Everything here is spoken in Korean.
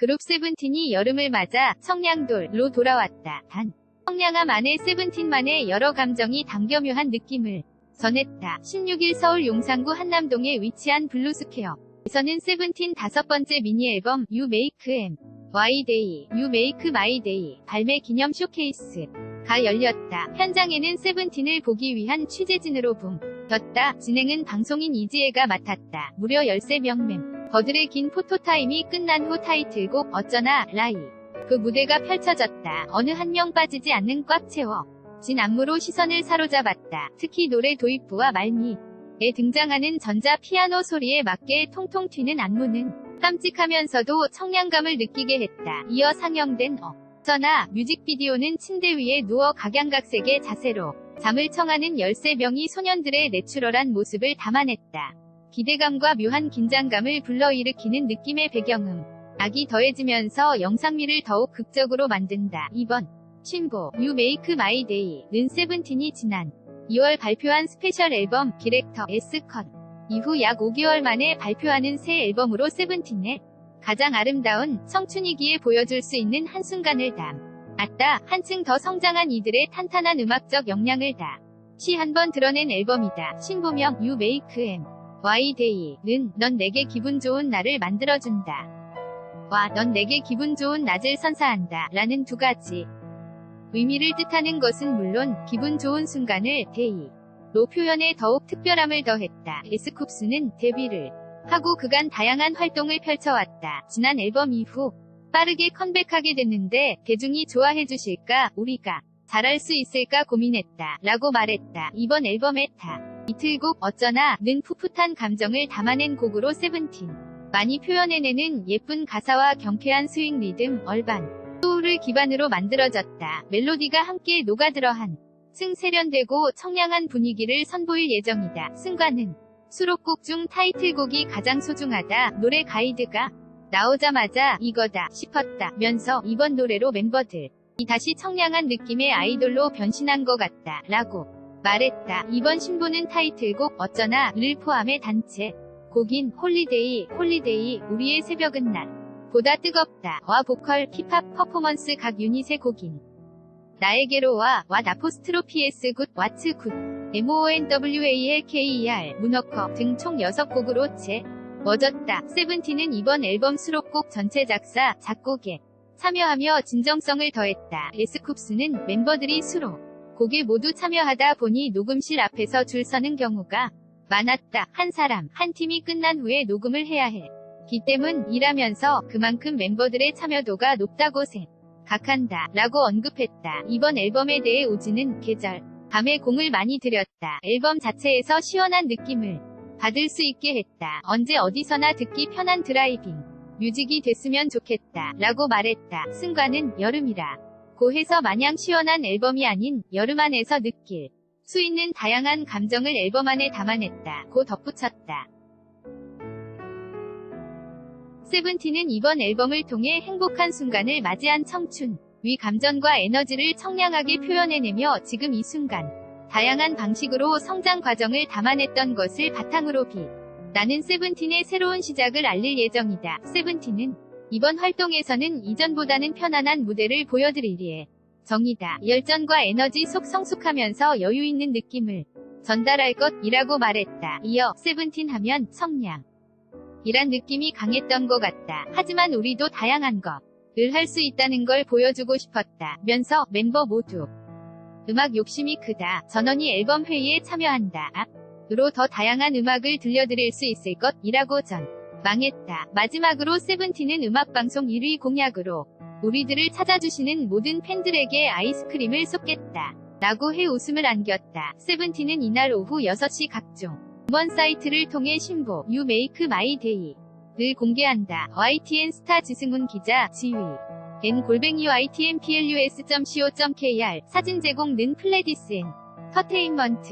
그룹 세븐틴이 여름을 맞아 청량돌로 돌아왔다. 단, 청량함 안에 세븐틴만의 여러 감정이 담겨 묘한 느낌을 전했다. 16일 서울 용산구 한남동에 위치한 블루스퀘어. 에서는 세븐틴 다섯 번째 미니 앨범 You Make M, Y Day, You Make My Day 발매 기념 쇼케이스가 열렸다. 현장에는 세븐틴을 보기 위한 취재진으로 붐. 졌다. 진행은 방송인 이지혜가 맡았다. 무려 13명 멤 버들의 긴 포토타임이 끝난 후 타이틀곡 어쩌나 라이. 그 무대가 펼쳐졌다. 어느 한 명 빠지지 않는 꽉 채워. 진 안무로 시선을 사로잡았다. 특히 노래 도입부와 말미에 등장하는 전자 피아노 소리에 맞게 통통 튀는 안무는 깜찍하면서도 청량감을 느끼게 했다. 이어 상영된 어쩌나 뮤직비디오는 침대 위에 누워 각양각색의 자세로 잠을 청하는 13명이 소년들의 내추럴한 모습을 담아냈다. 기대감과 묘한 긴장감을 불러일으키는 느낌의 배경음. 악이 더해지면서 영상미를 더욱 극적으로 만든다. 이번 신보 You Make My Day는 세븐틴이 지난 2월 발표한 스페셜 앨범 디렉터 S컷 이후 약 5개월 만에 발표하는 새 앨범으로 세븐틴의 가장 아름다운 청춘이기에 보여줄 수 있는 한순간을 담 았다. 한층 더 성장한 이들의 탄탄한 음악적 역량을 다시 한번 드러낸 앨범이다. 신보명 You Make M Y Day는 넌 내게 기분 좋은 날을 만들어준다. 와, 넌 내게 기분 좋은 낮을 선사한다. 라는 두 가지 의미를 뜻하는 것은 물론 기분 좋은 순간을 데이 로 표현해 더욱 특별함을 더했다. 에스쿱스는 데뷔를 하고 그간 다양한 활동을 펼쳐왔다. 지난 앨범 이후 빠르게 컴백하게 됐는데 대중이 좋아해 주실까 우리가 잘할 수 있을까 고민했다. 라고 말했다. 이번 앨범의 타 이틀곡 어쩌나 는 풋풋한 감정을 담아낸 곡으로 세븐틴 많이 표현해내는 예쁜 가사와 경쾌한 스윙 리듬 얼반 소울을 기반으로 만들어졌다. 멜로디가 함께 녹아들어 한 승 세련되고 청량한 분위기를 선보일 예정이다. 승관은 수록곡 중 타이틀곡이 가장 소중하다. 노래 가이드가 나오자마자 이거다 싶었다. 면서 이번 노래로 멤버들 이 다시 청량한 느낌의 아이돌로 변신한 것 같다. 라고 말했다. 이번 신보는 타이틀곡 어쩌나를 포함해 단체 곡인 홀리데이 홀리데이 우리의 새벽은 날 보다 뜨겁다. 와 보컬, 힙합 퍼포먼스 각 유닛의 곡인. 나에게로와 와 나포스트로피에스 굿, 와츠 굿, MONWALKER, 문어커 등 총 6곡으로 채 멎었다. 세븐틴은 이번 앨범 수록곡 전체 작사, 작곡에 참여하며 진정성을 더했다. 에스쿱스는 멤버들이 수록 곡에 모두 참여하다 보니 녹음실 앞에서 줄 서는 경우가 많았다. 한 사람, 한 팀이 끝난 후에 녹음을 해야 해. 기 때문이라면서 그만큼 멤버들의 참여도가 높다고 생각한다. 라고 언급했다. 이번 앨범에 대해 오즈는 계절, 밤에 공을 많이 들였다. 앨범 자체에서 시원한 느낌을 받을 수 있게 했다. 언제 어디서나 듣기 편한 드라이빙 뮤직이 됐으면 좋겠다. 라고 말했다. 승관은 여름이라 고 해서 마냥 시원한 앨범이 아닌 여름 안에서 느낄 수 있는 다양한 감정을 앨범 안에 담아냈다. 고 덧붙였다. 세븐틴은 이번 앨범을 통해 행복한 순간을 맞이한 청춘, 위 감정과 에너지를 청량하게 표현해내며 지금 이 순간, 다양한 방식으로 성장 과정을 담아냈던 것을 바탕으로 비. 나는 세븐틴의 새로운 시작을 알릴 예정이다. 세븐틴은 이번 활동에서는 이전보다는 편안한 무대를 보여드릴 예정이다. 열정과 에너지 속 성숙하면서 여유 있는 느낌을 전달할 것이라고 말했다. 이어 세븐틴 하면 성량. 이란 느낌이 강했던 것 같다. 하지만 우리도 다양한 것 을 할 수 있다는 걸 보여주고 싶었다. 면서 멤버 모두 음악 욕심이 크다. 전원이 앨범 회의에 참여한다. 앞으로 더 다양한 음악을 들려드릴 수 있을 것이라고 전 망했다. 마지막으로 세븐틴은 음악방송 1위 공약으로 우리들을 찾아주시는 모든 팬들에게 아이스크림을 쏟겠다. 라고 해 웃음을 안겼다. 세븐틴은 이날 오후 6시 각종 음원 사이트를 통해 신보 You Make My Day를 공개한다. YTN 스타 지승훈 기자 지휘 n 골뱅이 ytnplus.co.kr 사진 제공 는 플레디스 엔. 터테인먼트